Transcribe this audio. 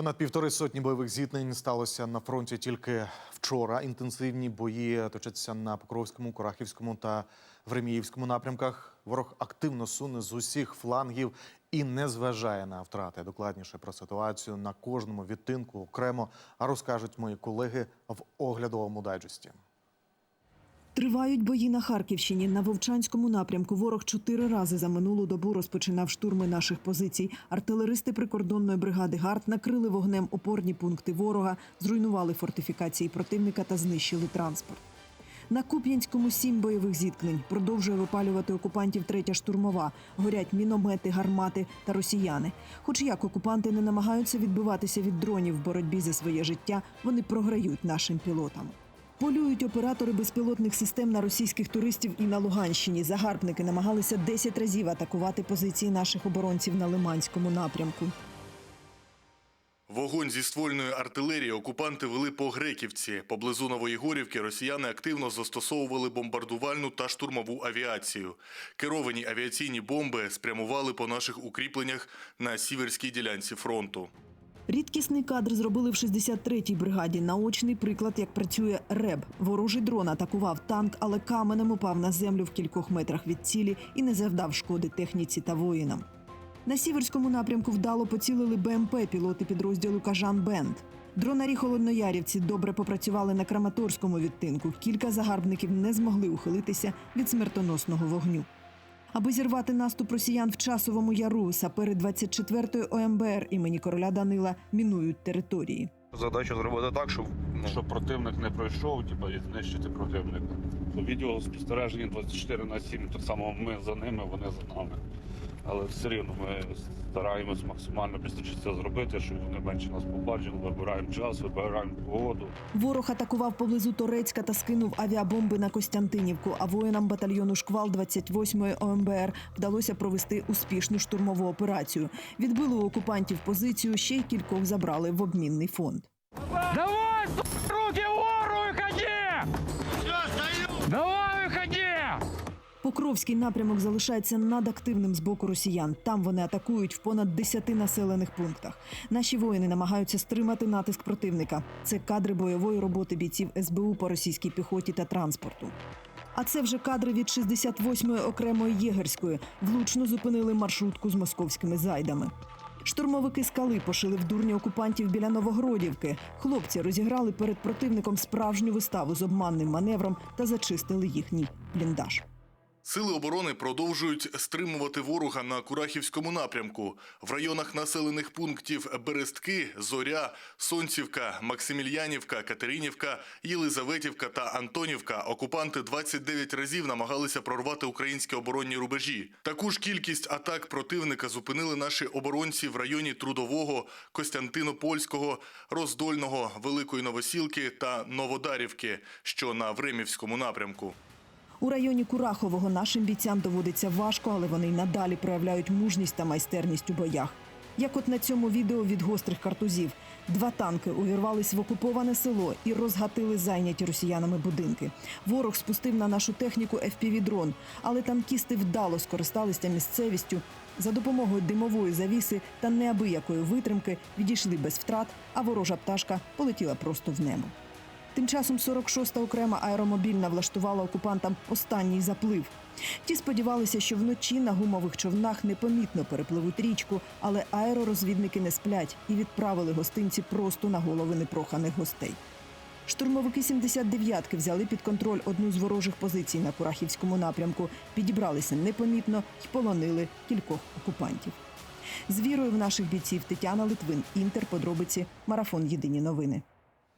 Понад півтори сотні бойових зіткнень сталося на фронті тільки вчора. Інтенсивні бої точаться на Покровському, Курахівському та Времіївському напрямках. Ворог активно суне з усіх флангів і не зважає на втрати. Докладніше про ситуацію на кожному відтинку окремо розкажуть мої колеги в оглядовому дайджесті. Тривають бої на Харківщині. На Вовчанському напрямку ворог чотири рази за минулу добу розпочинав штурми наших позицій. Артилеристи прикордонної бригади ГАРД накрили вогнем опорні пункти ворога, зруйнували фортифікації противника та знищили транспорт. На Куп'янському сім бойових зіткнень продовжує випалювати окупантів третя штурмова. Горять міномети, гармати та росіяни. Хоч як окупанти не намагаються відбиватися від дронів в боротьбі за своє життя, вони програють нашим пілотам. Полюють оператори безпілотних систем на російських туристів і на Луганщині. Загарбники намагалися 10 разів атакувати позиції наших оборонців на Лиманському напрямку. Вогонь зі ствольної артилерії окупанти вели по Греківці. Поблизу Новоєгорівки росіяни активно застосовували бомбардувальну та штурмову авіацію. Керовані авіаційні бомби спрямували по наших укріпленнях на сіверській ділянці фронту. Рідкісний кадр зробили в 63-й бригаді. Наочний приклад, як працює РЕБ. Ворожий дрон атакував танк, але каменем упав на землю в кількох метрах від цілі і не завдав шкоди техніці та воїнам. На сіверському напрямку вдало поцілили БМП пілоти підрозділу Кажан Бенд. Дронарі холодноярівці добре попрацювали на Краматорському відтинку. Кілька загарбників не змогли ухилитися від смертоносного вогню. Аби зірвати наступ росіян в часовому яру, сапери 24-ї ОМБР імені короля Данила мінують території. Задача зробити так, щоб ну, щоб противник не пройшов, типу, і знищити противника. Відео спостереження 24 на 7, так само ми за ними, вони за нами. Але все рівно ми стараємось максимально це зробити, щоб вони менше нас побачили, вибираємо час, вибираємо погоду. Ворог атакував поблизу Торецька та скинув авіабомби на Костянтинівку. А воїнам батальйону шквал 28-ї ОМБР вдалося провести успішну штурмову операцію. Відбили у окупантів позицію, ще й кількох забрали в обмінний фонд. Давай, руки вгору и ходи! Давай! Покровський напрямок залишається надактивним з боку росіян. Там вони атакують в понад 10 населених пунктах. Наші воїни намагаються стримати натиск противника. Це кадри бойової роботи бійців СБУ по російській піхоті та транспорту. А це вже кадри від 68-ї окремої єгерської. Влучно зупинили маршрутку з московськими зайдами. Штурмовики скали пошили в дурні окупантів біля Новогродівки. Хлопці розіграли перед противником справжню виставу з обманним маневром та зачистили їхній бліндаж. Сили оборони продовжують стримувати ворога на Курахівському напрямку. В районах населених пунктів Берестки, Зоря, Сонцівка, Максимільянівка, Катеринівка, Єлизаветівка та Антонівка окупанти 29 разів намагалися прорвати українські оборонні рубежі. Таку ж кількість атак противника зупинили наші оборонці в районі Трудового, Костянтинопольського, Роздольного, Великої Новосілки та Новодарівки, що на Времівському напрямку. У районі Курахового нашим бійцям доводиться важко, але вони й надалі проявляють мужність та майстерність у боях. Як от на цьому відео від гострих картузів, два танки увірвались в окуповане село і розгатили зайняті росіянами будинки. Ворог спустив на нашу техніку FPV-дрон, але танкісти вдало скористалися місцевістю. За допомогою димової завіси та неабиякої витримки відійшли без втрат, а ворожа пташка полетіла просто в небо. Тим часом 46-та окрема аеромобільна влаштувала окупантам останній заплив. Ті сподівалися, що вночі на гумових човнах непомітно перепливуть річку, але аеророзвідники не сплять і відправили гостинці просто на голови непроханих гостей. Штурмовики 79-ки взяли під контроль одну з ворожих позицій на Курахівському напрямку, підібралися непомітно і полонили кількох окупантів. З вірою в наших бійців Тетяна Литвин, Інтер, подробиці, марафон Єдині новини.